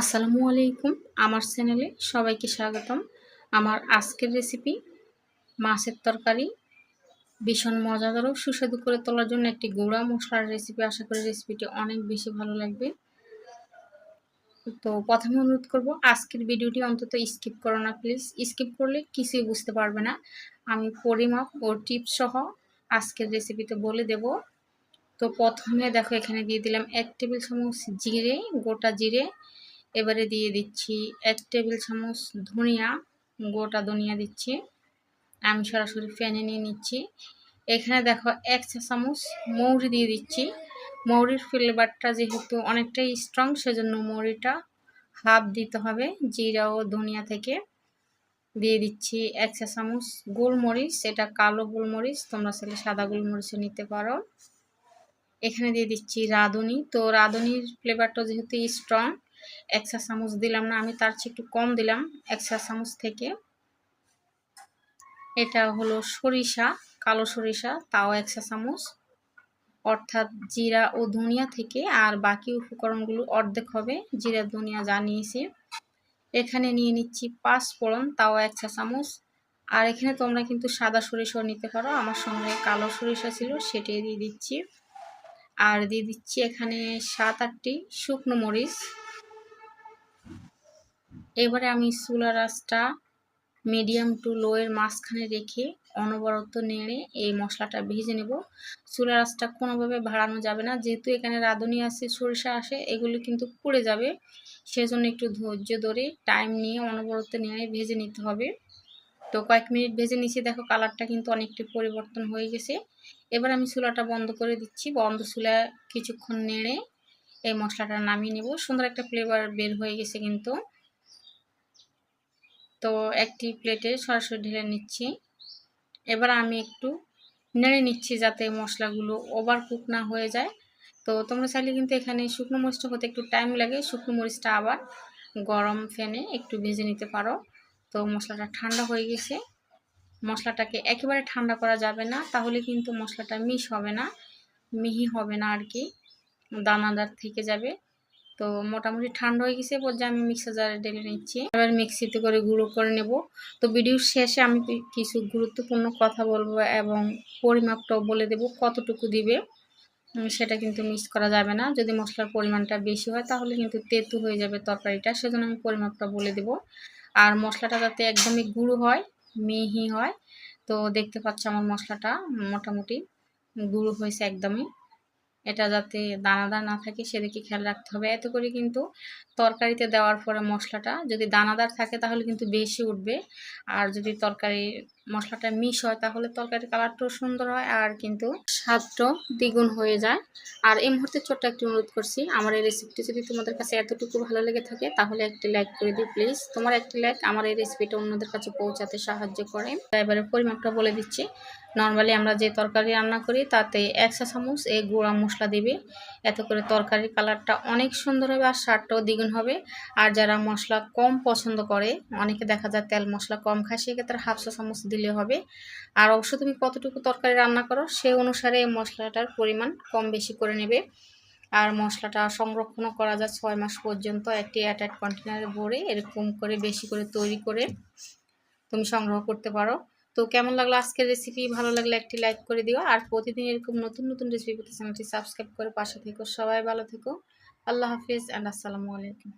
আসসালামু আলাইকুম। আমার চ্যানেলে সবাইকে স্বাগতম। আমার আজকের রেসিপি মাছের তরকারি। ভীষণ মজাদার ও সুস্বাদু করে তোলার জন্য একটি গুঁড়া মশলার রেসিপি আশা করি রেসিপিটি অনেক বেশি ভালো লাগবে। তো প্রথমে অনুরোধ করব, আজকের ভিডিওটি অন্তত স্কিপ করো না প্লিজ স্কিপ করলে কিছুই বুঝতে পারবে না। আমি পরিমাপ ও টিপস সহ আজকের রেসিপিতে বলে দেব। তো প্রথমে দেখো, এখানে দিয়ে দিলাম এক টেবিল চামচ জিরে, গোটা জিরে এবারে দিয়ে দিচ্ছি এক টেবিল চামচ ধনিয়া, গোটা ধনিয়া দিচ্ছি। আমি সরাসরি ফ্যানে নিয়ে নিচ্ছি। এখানে দেখো এক চা চামচ মৌরি দিয়ে দিচ্ছি। মৌরির ফ্লেভারটা যেহেতু অনেকটাই স্ট্রং সেজন্য মৌরিটা হাফ দিতে হবে জিরা ও ধনিয়া থেকে। দিয়ে দিচ্ছি এক চা চামচ গোলমরিচ, এটা কালো গোলমরিচ, তোমরা চাইলে সাদা গোলমরিচও নিতে পারো। এখানে দিয়ে দিচ্ছি রাঁধুনি। তো রাঁধুনির ফ্লেভারটা যেহেতু স্ট্রং এক চা চামচ দিলাম না, আমি তার চেয়ে একটু কম দিলাম এক চা চামচ থেকে। এটা হলো সরিষা, কালো সরিষা, তাও এক চা চামচ। অর্থাৎ জিরা ও ধনিয়া থেকে আর বাকি উপকরণগুলো অর্ধেক হবে, জিরা, ধনিয়া জানিয়েছি এখানে নিয়ে নিচ্ছি পাঁচ ফোড়ন, তাও এক চা চামচ। আর এখানে তোমরা কিন্তু সাদা সরিষাও নিতে পারো, আমার সঙ্গে কালো সরিষা ছিল সেটাই দিয়ে দিচ্ছি। আর দিয়ে দিচ্ছি এখানে সাত আটটি শুকনো মরিচ। এবারে আমি চুলা রাসটা মিডিয়াম টু লোয়ের মাঝখানে রেখে অনবরত নেড়ে এই মশলাটা ভেজে নেব। চুলা রাসটা কোনোভাবে ভাড়ানো যাবে না, যেহেতু এখানে রাঁধুনি আছে, সরিষা আসে এগুলো কিন্তু পুড়ে যাবে। সেজন্য একটু ধৈর্য ধরে টাইম নিয়ে অনবরত নেড়ে ভেজে নিতে হবে। তো কয়েক মিনিট ভেজে নিচ্ছি, দেখো কালারটা কিন্তু অনেকটি পরিবর্তন হয়ে গেছে। এবার আমি চুলাটা বন্ধ করে দিচ্ছি, বন্ধ চুলা কিছুক্ষণ নেড়ে এই মশলাটা নামিয়ে নেব। সুন্দর একটা ফ্লেভার বের হয়ে গেছে কিন্তু। তো একটি প্লেটে সরাসরি ঢেলে নিচ্ছি। এবার আমি একটু নেড়ে নিচ্ছি যাতে মশলাগুলো ওভার কুক না হয়ে যায়। তো তোমরা চাইলে কিন্তু এখানে শুকনো মরিচটা হতে একটু টাইম লাগে। শুকনো মরিচটা আবার গরম ফ্যানে একটু ভেজে নিতে পারো। তো মশলাটা ঠান্ডা হয়ে গেছে। মশলাটাকে একেবারে ঠান্ডা করা যাবে না, তাহলে কিন্তু মশলাটা মিশ হবে না, মিহি হবে না আর কি। দানাদার থেকে যাবে। তো মোটামুটি ঠান্ডা হয়ে গেছে পর্যায়ে আমি মিক্সার জারে ঢেলে নিচ্ছি। এবার মিক্সিতে করে গুঁড়ো করে নেব। তো ভিডিওর শেষে আমি কিছু গুরুত্বপূর্ণ কথা বলব এবং পরিমাপটাও বলে দেব, কতটুকু দিবে সেটা কিন্তু মিক্স করা যাবে না। যদি মশলার পরিমাণটা বেশি হয়, তাহলে কিন্তু তেতু হয়ে যাবে তরকারিটা। সেজন্য আমি পরিমাপটা বলে দেব। আর মশলাটা যাতে একদমই গুঁড়ো হয়, মিহি হয়, তো দেখতে পাচ্ছ আমার মশলাটা মোটামুটি গুঁড়ো হয়েছে একদমই। এটা যাতে দানাদার না থাকে সেদিকে খেয়াল রাখতে হবে। এত করে কিন্তু তরকারিতে দেওয়ার পরে মশলাটা যদি দানাদার থাকে তাহলে কিন্তু বেশি উঠবে। আর যদি তরকারি মশলাটা মিশ হয়, তাহলে তরকারির কালারটাও সুন্দর হয় আর কিন্তু স্বাদটাও দ্বিগুণ হয়ে যায়। আর এই মুহূর্তে ছোট্ট একটি অনুরোধ করছি, আমার এই রেসিপিটি যদি তোমাদের কাছে এতটুকু ভালো লেগে থাকে, তাহলে একটি লাইক করে দিই প্লিজ তোমার একটি লাইক আমার এই রেসিপিটা অন্যদের কাছে পৌঁছাতে সাহায্য করে। এবারে পরিমাপটা বলে দিচ্ছি। নর্মালি আমরা যে তরকারি রান্না করি, তাতে একশো চামচ এই গুঁড়া মশলা দিবে। এত করে তরকারির কালারটা অনেক সুন্দর হবে আর স্বাদটাও দ্বিগুণ হবে। আর যারা মশলা কম পছন্দ করে, অনেকে দেখা যায় তেল মশলা কম খায়, সেক্ষেত্রে হাফশো চামচ দিলে হবে। আর অবশ্য তুমি কতটুকু তরকারি রান্না করো, সে অনুসারে মশলাটার পরিমাণ কম বেশি করে নেবে। আর মশলাটা সংরক্ষণও করা যায় ছয় মাস পর্যন্ত একটি অ্যাটাইট কন্টেনারে ভরে এরকম করে বেশি করে তৈরি করে তুমি সংগ্রহ করতে পারো। তো কেমন লাগল আজকের রেসিপি ভালো লাগলে একটি লাইক করে দিও। আর প্রতিদিন এরকম নতুন নতুন রেসিপি পেতে চ্যানেলটি সাবস্ক্রাইব করে পাশে থেকো। সবাই ভালো থেকো। আল্লাহ হাফিজ অ্যান্ড আসসালামু আলাইকুম।